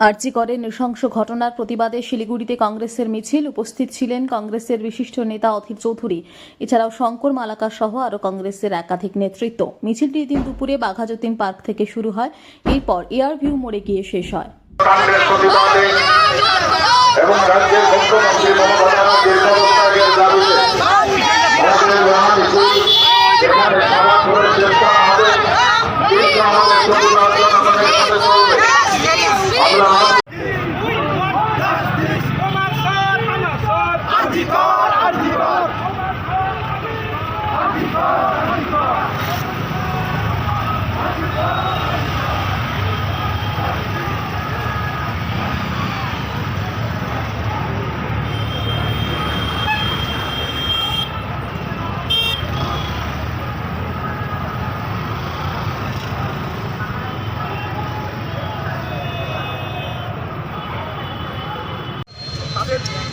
আর্জি করে নৃশংস ঘটনার প্রতিবাদে শিলিগুড়িতে কংগ্রেসের মিছিল। উপস্থিত ছিলেন কংগ্রেসের বিশিষ্ট নেতা অধীর চৌধুরী। এছাড়াও শঙ্কর মালাকার সহ আরও কংগ্রেসের একাধিক নেতৃত্ব। মিছিলটি দিন দুপুরে বাঘাযতীন পার্ক থেকে শুরু হয়। এরপর এয়ার ভিউ মোড়ে গিয়ে শেষ হয়। এবং রাজ্যের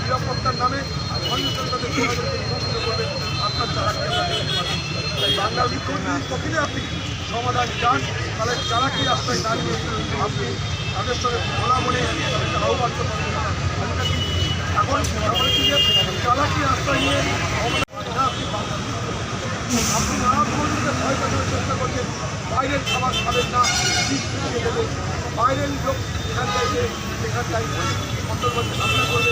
নিরাপত্তার নামে অন্যতম তাদের জনগণকে বিভক্ত করবে আপনার চালাকি তাই বাংলার মুখ্যমন্ত্রীর পক্ষে আপনি সমাধান চান। তাহলে চালাকি রাস্তায় দাঁড়িয়ে আপনি তাদের সঙ্গে খোলা মনে আহ্বান এখন চালাকি রাস্তায় নিয়ে না, আপনি নানা মুখ্যমন্ত্রীকে ভয় দেখানোর চেষ্টা করছেন। বাইরের খাবার খাবেন না বাইরের লোক এখানটায় এখানটায় অন্তর্গত হামলা করবে